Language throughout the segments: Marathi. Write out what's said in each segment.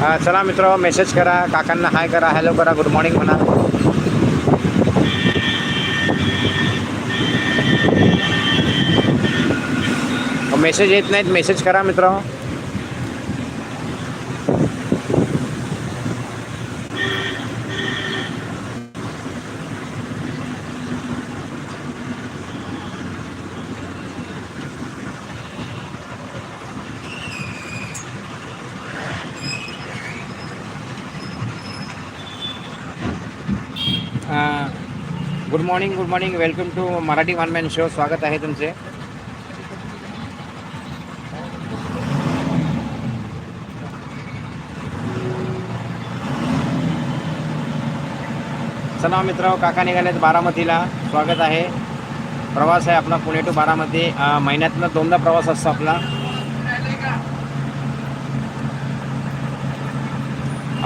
चला मित्र मेसेज करा. काकांना हाय करा. हॅलो करा. गुड मॉर्निंग म्हणा. मेसेज येत नाहीत. मेसेज करा मित्र. Good morning good morning welcome to Marathi one man show स्वागत आहे तुमचे चला मित्र काका निघालेत बारामतीला स्वागत आहे प्रवास आहे आपला पुणे टू बारामती अं, महिन्यातनं दोनदा प्रवास असतो आपला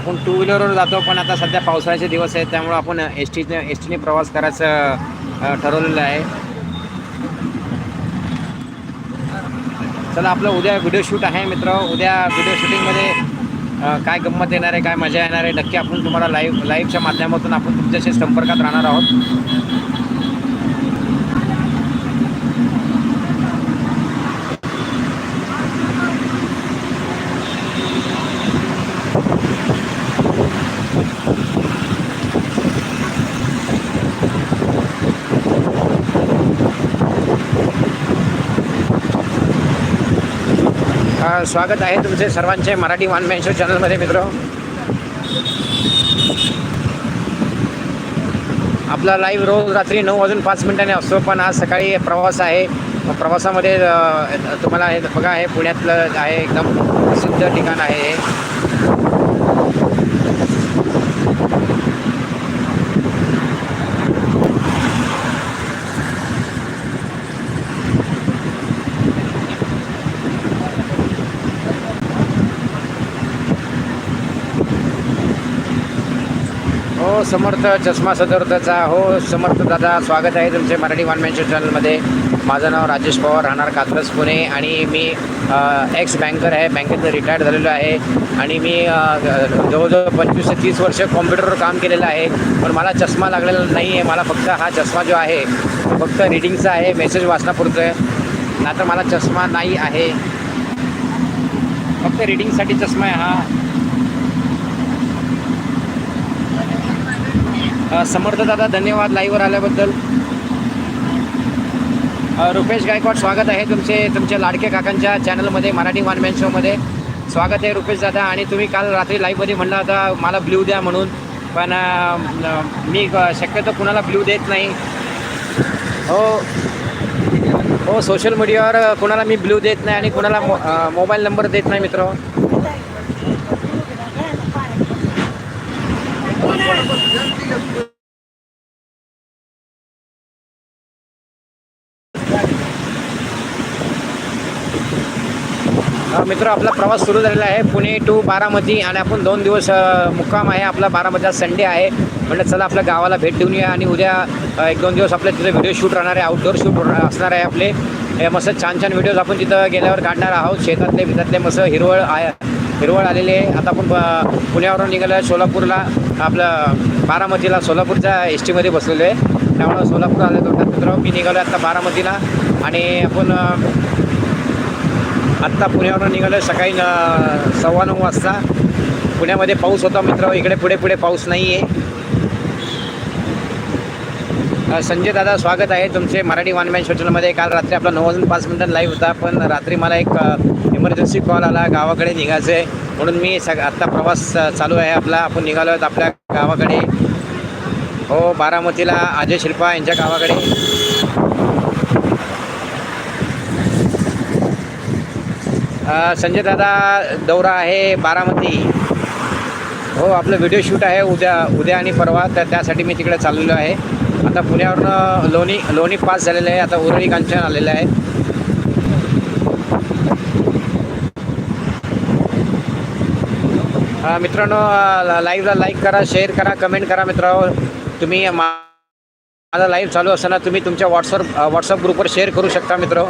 आपण टू व्हीलरवर जातो पण आता सध्या पावसाळ्याचे दिवस आहेत त्यामुळं आपण एस टीने एस टीने प्रवास करायचं ठरवलेलं आहे. चला आपलं उद्या व्हिडिओ शूट आहे मित्र. उद्या व्हिडिओ शूटिंगमध्ये काय गंमत येणार आहे काय मजा येणार आहे नक्की आपण तुम्हाला लाईव्ह लाईव्हच्या माध्यमातून आपण तुमच्याशी संपर्कात राहणार आहोत. स्वागत आहे तुमचे सर्वांचे मराठी वन मॅन शो चॅनलमध्ये मित्र. आपला लाईव्ह रोज रात्री नऊ वाजून पाच मिनिटांनी असतो पण आज सकाळी प्रवास आहे. प्रवासामध्ये तुम्हाला हे बघा हे पुण्यातलं आहे एकदम प्रसिद्ध ठिकाण आहे हो समर्थ चष्मा सदर्थचा. हो समर्थ दादा स्वागत आहे तुमचे मराठी वन शो चॅनलमध्ये माझं नाव राजेश पवार राहणार कात्रज पुणे. आणि मी एक्स बँकर आहे. बँकेतून रिटायर्ड झालेलो आहे. आणि मी जवळजवळ पंचवीस ते तीस वर्ष कॉम्प्युटरवर काम केलेलं आहे. पण मला चष्मा लागलेला नाही आहे मला फक्त हा चष्मा जो आहे फक्त रिडिंगचा आहे मेसेज वाचण्यापुरतं आहे नाहीतर मला चष्मा नाही आहे. फक्त रिडिंगसाठी चष्मा आहे हा. समर्थ दादा धन्यवाद लाईव्हवर आल्याबद्दल. रुपेश गायकवाड स्वागत आहे तुमचे तुमच्या लाडके काकांच्या चॅनलमध्ये मराठी वन मॅन शोमध्ये स्वागत आहे रुपेश दादा आणि तुम्ही काल रात्री लाईव्हमध्ये म्हणला होता मला ब्ल्यू द्या म्हणून. पण मी शक्यतो कुणाला ब्ल्यू देत नाही. हो हो सोशल मीडियावर कुणाला मी ब्ल्यू देत नाही आणि कुणाला मो मोबाईल नंबर देत नाही मित्र. मित्र आपला प्रवास सुरू झालेला आहे. पुणे टू बारामती आणि आपण दोन दिवस मुक्काम आहे. आपला बारामतीचा संडे आहे. म्हणजे चला आपल्या गावाला भेट देऊन या आणि उद्या एक दोन दिवस आपल्या तिथे व्हिडिओ शूट राहणार आहे. आउटडोअर शूट असणार आहे आपले. मस्त छान छान व्हिडिओज आपण तिथं गेल्यावर काढणार आहोत. शेतातले बितातले मस्त हिरवळ आहे. हिरवळ आलेले आहे. आता आपण पुण्यावरून निघालो आहे सोलापूरला. आपलं बारामतीला सोलापूरच्या एस टीमध्ये बसलेलो आहे. त्यामुळं सोलापूर आले मित्र मी निघालो आहे आता बारामतीला. आणि आपण आत्ता पुण्यावरून निघालं सकाळी न सव्वा नऊ वाजता. पुण्यामध्ये पाऊस होता मित्र इकडे पुढे पुढे पाऊस नाही आहे संजय दादा स्वागत आहे तुमचे मराठी वनमॅन शोचलमध्ये काल रात्री आपला नऊ वाजून पाच मिनटं लाईव्ह होता पण रात्री मला एक इमर्जन्सी कॉल आला गावाकडे निघायचं आहे म्हणून मी सग आत्ता प्रवास चालू आहे आपला. आपण निघालो आहोत आपल्या गावाकडे. हो बारामतीला अजय शिल्पा यांच्या गावाकडे. संजय दादा दौरा आहे बारामती. हो आपलं व्हिडिओ शूट आहे उद्या उद्या आणि परवा तर त्यासाठी मी तिकडे चाललेलो आहे. आता पुण्यावरनं लोणी लोणी पास झालेलं आहे आता उरळी कांचन आलेलं आहे. मित्रांनो लाईव्हला लाईक करा शेअर करा कमेंट करा मित्र तुम्ही मा- माझा लाईव्ह चालू असताना तुम्ही तुमच्या व्हॉट्सअप व्हॉट्सअप ग्रुपवर शेअर करू शकता मित्र